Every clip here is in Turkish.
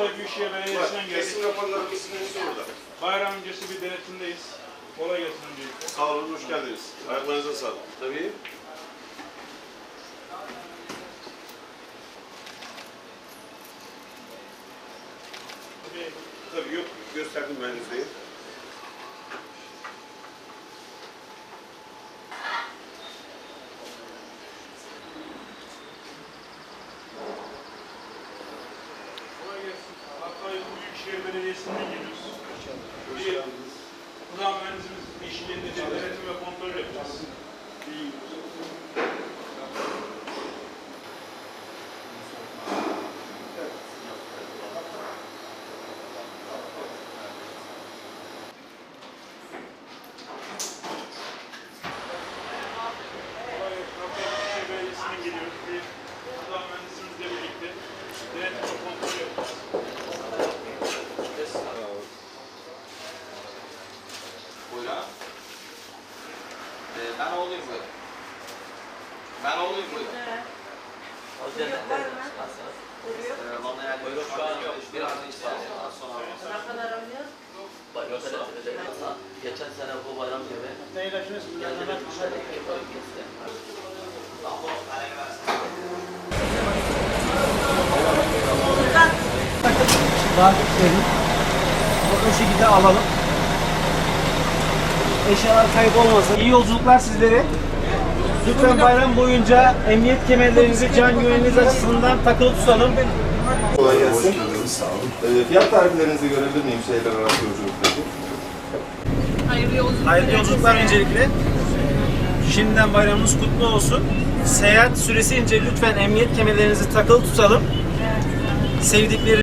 Hatay Büyükşehir Belediyesi'nden geldik. Kesim raporlarımız sizin orada. Bayram öncesi bir denetimdeyiz. Kolay gelsin öncelikle. Sağ olun, hoş geldiniz. Ayaklarınıza sağlık. Tabii. Tabii yok, gösterdim ben yüzdeyi. Kolay gelsin. Hatay Büyükşehir Belediyesi'nden geliyoruz. Bir geldiniz. gıda mühendisimiz eşliğinde bir denetim ve kontrol yapacağız. Kolay gelsin. Hatay Büyükşehir Belediyesi'nden geliyoruz. Bir gıda mühendisimizle birlikte denetim ve kontrol yapacağız. Buyurun. Ee, ben oğluyum buyurun. Ben oğluyum buyurun. Yok var mı? Duruyor. Ee, vallahi yani buyurun şu an yok. Bir an önce sağ olun. Az sonra. Ne kadar alıyor? Bayram senesinde geçen sene bu bayram gibi geldi bir müşteri yaparım kesti. Daha verin. O şekilde alalım. Eşyalar kayıp olmasın. İyi yolculuklar sizlere. Lütfen bayram boyunca emniyet kemerlerinizi can güvenliğiniz açısından takılı tutalım. Kolay gelsin. Sağ olun. Ee, fiyat tariflerinizi görebilir miyim şehirler arası yolculuktaki? Hayırlı yolculuklar. Hayırlı yolculuklar öncelikle. Şimdiden bayramınız kutlu olsun. Seyahat süresince lütfen emniyet kemerlerinizi takılı tutalım. Sevdikleri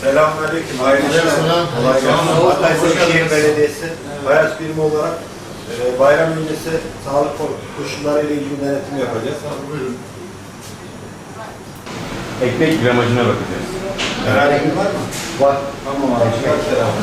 Selamünaleyküm. Hayırlı işler. Kolay gelsin. Hatay Büyükşehir Belediyesi Bayaş birimi olarak e, bayram öncesi sağlık koşulları ile ilgili denetim yapacağız. Buyurun. Ekmek gramajına bakacağız. Herhangi bir var mı? Var. Tamam abi. Ekmek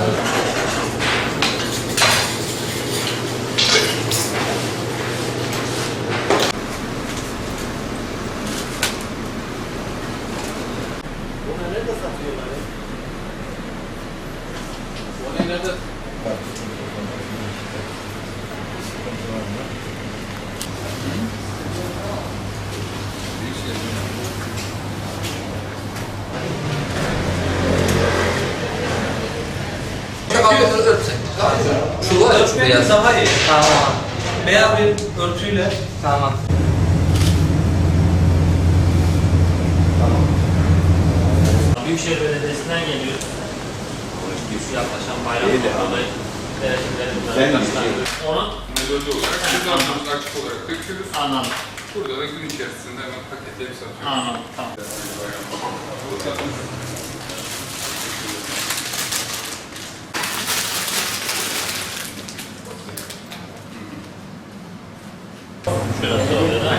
Daha iyi. Tamam. Beyaz bir örtüyle. Tamam. Büyükşehir Belediyesi'nden geliyoruz. Yaklaşan bayram dolayı denetimlerimizden başlandı. Onu Metodoloji olarak açık olarak döküyoruz. anladım. Burada da gün içerisinde hemen paketleri satıyoruz. Anladım. Tamam. Şurası oluyor da.